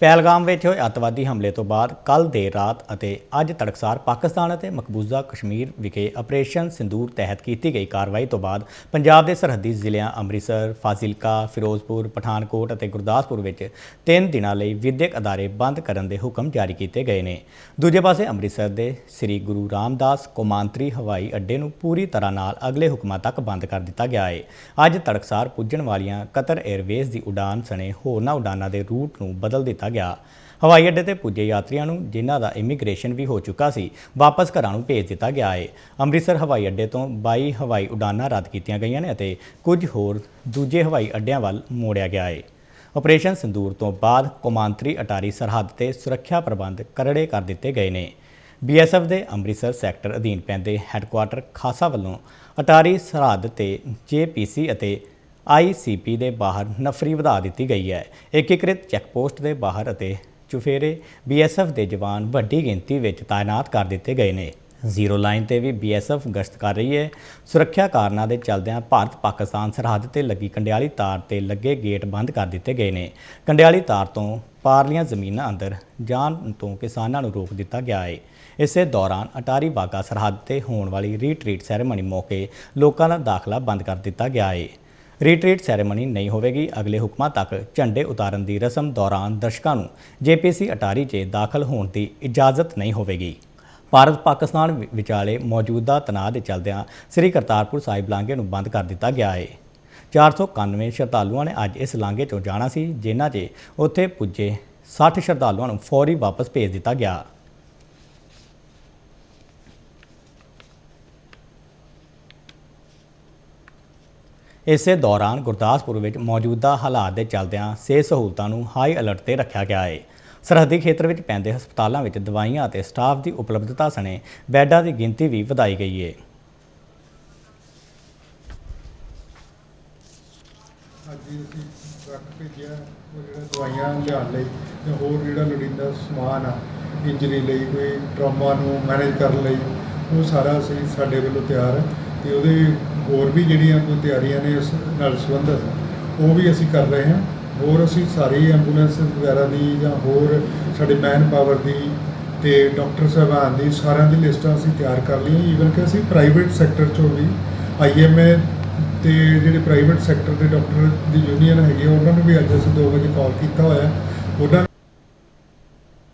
ਪਹਿਲਗਾਮ ਵਿੱਚ ਹੋਏ ਅੱਤਵਾਦੀ ਹਮਲੇ ਤੋਂ ਬਾਅਦ ਕੱਲ ਦੇਰ ਰਾਤ ਅਤੇ ਅੱਜ ਤੜਕਸਾਰ ਪਾਕਿਸਤਾਨ ਅਤੇ ਮਕਬੂਜ਼ਾ ਕਸ਼ਮੀਰ ਵਿਖੇ ਆਪਰੇਸ਼ਨ ਸਿੰਦੂਰ ਤਹਿਤ ਕੀਤੀ ਗਈ ਕਾਰਵਾਈ ਤੋਂ ਬਾਅਦ ਪੰਜਾਬ ਦੇ ਸਰਹੱਦੀ ਜ਼ਿਲ੍ਹਿਆਂ ਅੰਮ੍ਰਿਤਸਰ, ਫਾਜ਼ਿਲਕਾ, ਫਿਰੋਜ਼ਪੁਰ, ਪਠਾਨਕੋਟ ਅਤੇ ਗੁਰਦਾਸਪੁਰ ਵਿੱਚ ਤਿੰਨ ਦਿਨਾਂ ਲਈ ਵਿਦਿਅਕ ਅਦਾਰੇ ਬੰਦ ਕਰਨ ਦੇ ਹੁਕਮ ਜਾਰੀ ਕੀਤੇ ਗਏ ਨੇ। ਦੂਜੇ ਪਾਸੇ ਅੰਮ੍ਰਿਤਸਰ ਦੇ ਸ੍ਰੀ ਗੁਰੂ ਰਾਮਦਾਸ ਕੌਮਾਂਤਰੀ ਹਵਾਈ ਅੱਡੇ ਨੂੰ ਪੂਰੀ ਤਰ੍ਹਾਂ ਨਾਲ ਅਗਲੇ ਹੁਕਮਾਂ ਤੱਕ ਬੰਦ ਕਰ ਦਿੱਤਾ ਗਿਆ ਹੈ ਅੱਜ ਤੜਕਸਾਰ ਪੁੱਜਣ ਵਾਲੀਆਂ ਕਤਰ 에ਅਰਵੇਜ਼ ਦੀ ਉਡਾਨ ਸਣੇ ਹੋਰਨਾਂ ਉਡਾਨਾਂ ਦੇ ਰੂਟ ਨੂੰ ਬਦਲ ਦਿੱਤਾ ਗਿਆ। ਹਵਾਈ ਅੱਡੇ ਤੇ ਪੁੱਜੇ ਯਾਤਰੀਆਂ ਨੂੰ, ਜਿਨ੍ਹਾਂ ਦਾ ਇਮੀਗ੍ਰੇਸ਼ਨ ਵੀ ਹੋ ਚੁੱਕਾ ਸੀ, ਵਾਪਸ ਘਰਾਂ ਨੂੰ ਭੇਜ ਦਿੱਤਾ ਗਿਆ ਹੈ ਅੰਮ੍ਰਿਤਸਰ ਹਵਾਈ ਅੱਡੇ ਤੋਂ 22 ਹਵਾਈ ਉਡਾਨਾਂ ਰੱਦ ਕੀਤੀਆਂ ਗਈਆਂ ਨੇ ਅਤੇ ਕੁਝ ਹੋਰ ਦੂਜੇ ਹਵਾਈ ਅੱਡਿਆਂ ਵੱਲ ਮੋੜਿਆ ਗਿਆ ਹੈ ਆਪਰੇਸ਼ਨ ਸੰਦੂਰ ਤੋਂ ਬਾਅਦ ਕੌਮਾਂਤਰੀ ਅਟਾਰੀ ਸਰਹੱਦ ਤੇ ਸੁਰੱਖਿਆ ਪ੍ਰਬੰਧ ਕਰੜੇ ਕਰ ਦਿੱਤੇ ਗਏ ਨੇ। ਬੀਐਸਐਫ ਦੇ ਅੰਮ੍ਰਿਤਸਰ ਸੈਕਟਰ ਅਧੀਨ ਪੈਂਦੇ ਹੈੱਡਕੁਆਟਰ ਖਾਸਾ ਵੱਲੋਂ ਅਟਾਰੀ ਸਰਹੱਦ ਤੇ ਜੇਪੀਸੀ ਅਤੇ ਆਈਸੀਪੀ ਦੇ ਬਾਹਰ ਨਫਰੀ ਵਧਾ ਦਿੱਤੀ ਗਈ ਹੈ। ਏਕੀਕ੍ਰਿਤ ਚੈੱਕਪੋਸਟ ਦੇ ਬਾਹਰ ਅਤੇ ਚੁਫੇਰੇ ਬੀਐਸਐਫ ਦੇ ਜਵਾਨ ਵੱਡੀ ਗਿਣਤੀ ਵਿੱਚ ਤਾਇਨਾਤ ਕਰ ਦਿੱਤੇ ਗਏ ਨੇ। ਜ਼ੀਰੋ ਲਾਈਨ ਤੇ ਵੀ ਬੀਐਸਐਫ ਗਸ਼ਤ ਕਰ ਰਹੀ ਹੈ। ਸੁਰੱਖਿਆ ਕਾਰਨਾਂ ਦੇ ਚਲਦਿਆਂ ਭਾਰਤ ਪਾਕਿਸਤਾਨ ਸਰਹੱਦ ਤੇ ਲੱਗੀ ਕੰਡਿਆਲੀ ਤਾਰ ਤੇ ਲੱਗੇ ਗੇਟ ਬੰਦ ਕਰ ਦਿੱਤੇ ਗਏ ਨੇ। ਕੰਡਿਆਲੀ ਤਾਰ ਤੋਂ ਪਾਰਲੀਆਂ ਜ਼ਮੀਨਾਂ ਅੰਦਰ ਜਾਣ ਤੋਂ ਕਿਸਾਨਾਂ ਨੂੰ ਰੋਕ ਦਿੱਤਾ ਗਿਆ ਹੈ ਇਸੇ ਦੌਰਾਨ ਅਟਾਰੀ ਬਾਗਾ ਸਰਹੱਦ ਤੇ ਹੋਣ ਵਾਲੀ ਰੀਟਰੀਟ ਸੈਰੇਮਨੀ ਮੌਕੇ ਲੋਕਾਂ ਦਾ ਦਾਖਲਾ ਬੰਦ ਕਰ ਦਿੱਤਾ ਗਿਆ ਹੈ ਰੀਟਰੀਟ ਸੈਰੇਮਨੀ ਨਹੀਂ ਹੋਵੇਗੀ। ਅਗਲੇ ਹੁਕਮਾਂ ਤੱਕ ਝੰਡੇ ਉਤਾਰਨ ਦੀ ਰਸਮ ਦੌਰਾਨ ਦਰਸ਼ਕਾਂ ਨੂੰ ਜੇਪੀਸੀ ਅਟਾਰੀ 'ਚ ਦਾਖਲ ਹੋਣ ਦੀ ਇਜਾਜ਼ਤ ਨਹੀਂ ਹੋਵੇਗੀ। ਭਾਰਤ ਪਾਕਿਸਤਾਨ ਵਿਚਾਲੇ ਮੌਜੂਦਾ ਤਣਾਅ ਦੇ ਚਲਦਿਆਂ ਸ੍ਰੀ ਕਰਤਾਰਪੁਰ ਸਾਹਿਬ ਲਾਂਘੇ ਨੂੰ ਬੰਦ ਕਰ ਦਿੱਤਾ ਗਿਆ ਹੈ 491 ਸ਼ਰਧਾਲੂਆਂ ਨੇ ਅੱਜ ਇਸ ਲਾਂਘੇ 'ਚੋਂ ਜਾਣਾ ਸੀ, ਜਿਨ੍ਹਾਂ 'ਚ ਉੱਥੇ ਪੁੱਜੇ 60 ਸ਼ਰਧਾਲੂਆਂ ਨੂੰ ਫੌਰੀ ਵਾਪਸ ਭੇਜ ਦਿੱਤਾ ਗਿਆ। ਇਸੇ ਦੌਰਾਨ ਗੁਰਦਾਸਪੁਰ ਵਿੱਚ ਮੌਜੂਦਾ ਹਾਲਾਤ ਦੇ ਚੱਲਦਿਆਂ ਸਿਹਤ ਸਹੂਲਤਾਂ ਨੂੰ ਹਾਈ ਅਲਰਟ ਤੇ ਰੱਖਿਆ ਗਿਆ ਹੈ ਸਰਹੱਦੀ ਖੇਤਰ ਵਿੱਚ ਪੈਂਦੇ ਹਸਪਤਾਲਾਂ ਵਿੱਚ ਦਵਾਈਆਂ ਅਤੇ ਸਟਾਫ ਦੀ ਉਪਲਬਧਤਾ ਸਣੇ ਬੈੱਡਾਂ ਦੀ ਗਿਣਤੀ ਵੀ ਵਧਾਈ ਗਈ ਹੈ ਅੱਜ ਅਸੀਂ ਟਰੱਕ ਭੇਜਿਆ ਉਹ ਜਿਹੜਾ ਦਵਾਈਆਂ ਲਿਆਉਣ ਲਈ ਤੇ ਹੋਰ ਜਿਹੜਾ ਲੋੜੀਂਦਾ ਸਮਾਨ ਆ, ਇੰਜਰੀ ਲਈ, ਕੋਈ ਟਰਾਮਾ ਨੂੰ ਮੈਨੇਜ ਕਰਨ ਲਈ, ਉਹ ਸਾਰਾ ਅਸੀਂ ਸਾਡੇ ਵੱਲੋਂ ਤਿਆਰ ਹੈ ਤੇ ਉਹਦੇ ਹੋਰ ਵੀ ਜਿਹੜੀਆਂ ਕੋਈ ਤਿਆਰੀਆਂ ਨੇ ਇਸ ਨਾਲ ਸੰਬੰਧਿਤ ਉਹ ਵੀ ਅਸੀਂ ਕਰ ਰਹੇ ਹਾਂ। ਹੋਰ ਅਸੀਂ ਸਾਰੀ ਐਂਬੂਲੈਂਸ ਵਗੈਰਾ ਦੀ ਜਾਂ ਹੋਰ ਸਾਡੇ ਮੈਨ ਪਾਵਰ ਦੀ ਤੇ ਡਾਕਟਰ ਸਾਹਿਬਾਨ ਦੀ ਸਾਰਿਆਂ ਦੀ ਲਿਸਟਾਂ ਅਸੀਂ ਤਿਆਰ ਕਰ ਲਈਆਂ। ਈਵਨ ਕਿ ਅਸੀਂ ਪ੍ਰਾਈਵੇਟ ਸੈਕਟਰ ਚੋਂ ਵੀ ਆਈਐਮਏ ਤੇ ਜਿਹੜੇ ਪ੍ਰਾਈਵੇਟ ਸੈਕਟਰ ਦੇ ਡਾਕਟਰ ਦੀ ਯੂਨੀਅਨ ਹੈਗੀ ਆ, ਉਹਨਾਂ ਨੂੰ ਵੀ ਅੱਜ ਅਸੀਂ 2 ਵਜੇ ਕਾਲ ਕੀਤਾ ਹੋਇਆ। ਉਹਨਾਂ